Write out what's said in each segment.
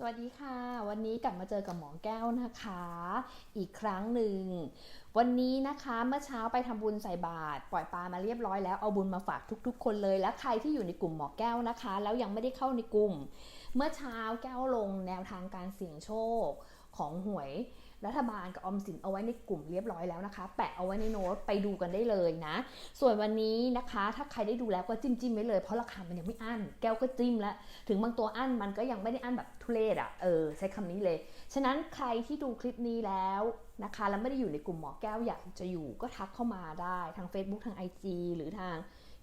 สวัสดีค่ะ วันนี้กลับมาเจอกับหมอแก้วนะคะ อีกครั้งหนึ่ง วันนี้นะคะเมื่อเช้าไปทำบุญใส่บาตรปล่อยปลามาเรียบร้อยแล้วเอาบุญมาฝากทุก ๆ คนเลย และใครที่อยู่ในกลุ่มหมอแก้วนะคะ แล้วยังไม่ได้เข้าในกลุ่ม เมื่อเช้าแก้วลงแนวทางการเสี่ยงโชคของหวย รัฐบาลกับออมสินเอาไว้ในกลุ่มเรียบร้อยแล้วนะคะ แปะเอาไว้ในโน้ตไปดูกันได้เลยนะ ส่วนวันนี้นะคะ ถ้าใครได้ดูแล้วก็จิ้มจิ้มไว้เลย เพราะราคามันยังไม่อั้น แก้วก็จิ้มแล้ว ถึงบางตัวอั้นมันก็ยังไม่ได้อั้นแบบทุเรศอะ่ะ เออ ใช้คำนี้เลย ฉะนั้นใครที่ดูคลิปนี้แล้วนะคะ แล้วไม่ได้อยู่ในกลุ่มหมอแก้วอยากจะอยู่ก็ทักเข้ามาได้ทาง Facebook ทาง IG หรือทาง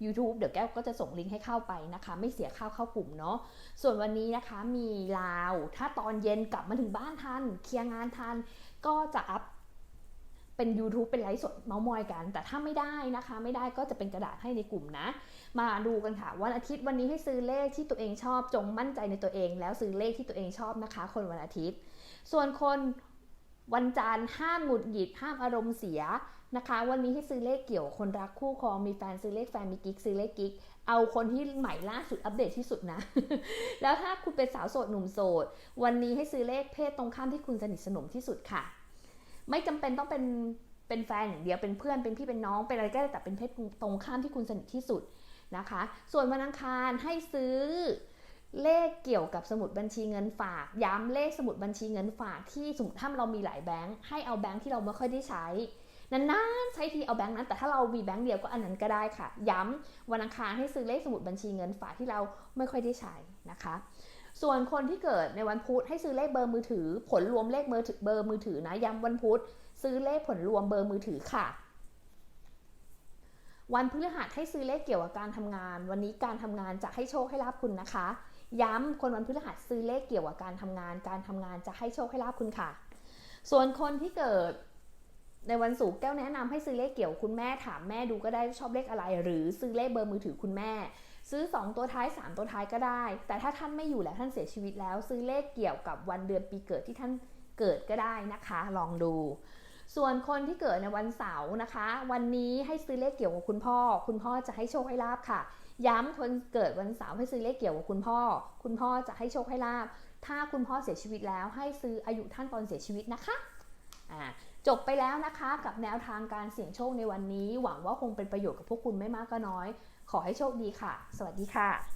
YouTube เดี๋ยวแก้วก็จะส่งลิงก์ให้เข้าไปนะคะ ไม่เสียค่าเข้ากลุ่มเนาะส่วนวันนี้นะคะมีลาว ถ้าตอนเย็นกลับมาถึงบ้านทัน เคลียร์งานทัน ก็จะอัพเป็น YouTube เป็นไลฟ์สดเมาส์มอยกัน แต่ถ้าไม่ได้นะคะ ไม่ได้ก็จะเป็นกระดาษให้ในกลุ่มนะ มาดูกันค่ะ วันอาทิตย์วันนี้ให้ซื้อเลขที่ตัวเองชอบจงมั่นใจในตัวเอง แล้วซื้อเลขที่ตัวเองชอบนะคะ คนวันอาทิตย์ ส่วนคน วันจันทร์ห้ามหงุดหงิดห้ามอารมณ์เสียนะคะ วันนี้ให้ซื้อเลขเกี่ยวคนรักคู่ครองมีแฟนซื้อเลขแฟนมีกิ๊กซื้อเลขกิ๊กเอาคนที่ใหม่ล่าสุดอัปเดตที่สุดนะ แล้วถ้าคุณเป็นสาวโสดหนุ่มโสด วันนี้ให้ซื้อเลขเพศตรงข้ามที่คุณสนิทสนมที่สุดค่ะ ไม่จำเป็นต้องเป็นเป็นแฟนอย่างเดียวเป็นเพื่อนเป็นพี่เป็นน้องเป็นอะไรก็ได้แต่เป็นเพศตรงข้ามที่คุณสนิทที่สุดนะคะ ส่วนวันอังคารให้ซื้อ เลขเกี่ยวกับสมุดบัญชีเงินฝาก ย้ำเลขสมุดบัญชีเงินฝากที่สมมติถ้าเรามีหลายแบงค์ให้เอาแบงค์ที่เราไม่ค่อยได้ใช้นานๆใช้ทีเอาแบงค์นั้นแต่ถ้าเรามีแบงค์เดียวก็อันนั้นก็ได้ค่ะ ย้ำวันอังคารให้ซื้อเลขสมุดบัญชีเงินฝากที่เราไม่ค่อยได้ใช้นะคะ ส่วนคนที่เกิดในวันพุธให้ซื้อเลขเบอร์มือถือ ผลรวมเลขเบอร์เบอร์มือถือนะย้ำวันพุธซื้อเลขผลรวมเบอร์มือถือค่ะ วันพฤหัสให้ซื้อเลขเกี่ยวกับการทำงาน วันนี้การทำงานจะให้โชคให้ลาบคุณนะคะ ย้ำคนวันพฤหัสซื้อเลขเกี่ยวกับการทำงาน การทำงานจะให้โชคให้ลาบคุณค่ะ ส่วนคนที่เกิดในวันศุกร์แก้วแนะนำให้ซื้อเลขเกี่ยวคุณแม่ถามแม่ดูก็ได้ชอบเลขอะไร หรือซื้อเลขเบอร์มือถือคุณแม่ ซื้อ 2 ตัวท้าย 3 ตัวท้ายก็ได้ แต่ถ้าท่านไม่อยู่แล้วท่านเสียชีวิตแล้ว ซื้อเลขเกี่ยวกับวันเดือนปีเกิดที่ท่านเกิดก็ได้นะคะ ลองดูส่วนคนที่เกิดในวันเสาร์นะคะ วันนี้ให้ซื้อเลขเกี่ยวกับคุณพ่อ คุณพ่อจะให้โชคให้ลาบค่ะ ย้ำคนเกิดวันเสาร์ให้ซื้อเลขเกี่ยวกับคุณพ่อ คุณพ่อจะให้โชคให้ลาบ ถ้าคุณพ่อเสียชีวิตแล้วให้ซื้ออายุท่านตอนเสียชีวิตนะคะอ่าจบไปแล้วนะคะกับแนวทางการเสี่ยงโชคในวันนี้ หวังว่าคงเป็นประโยชน์กับพวกคุณไม่มากก็น้อย ขอให้โชคดีค่ะ สวัสดีค่ะ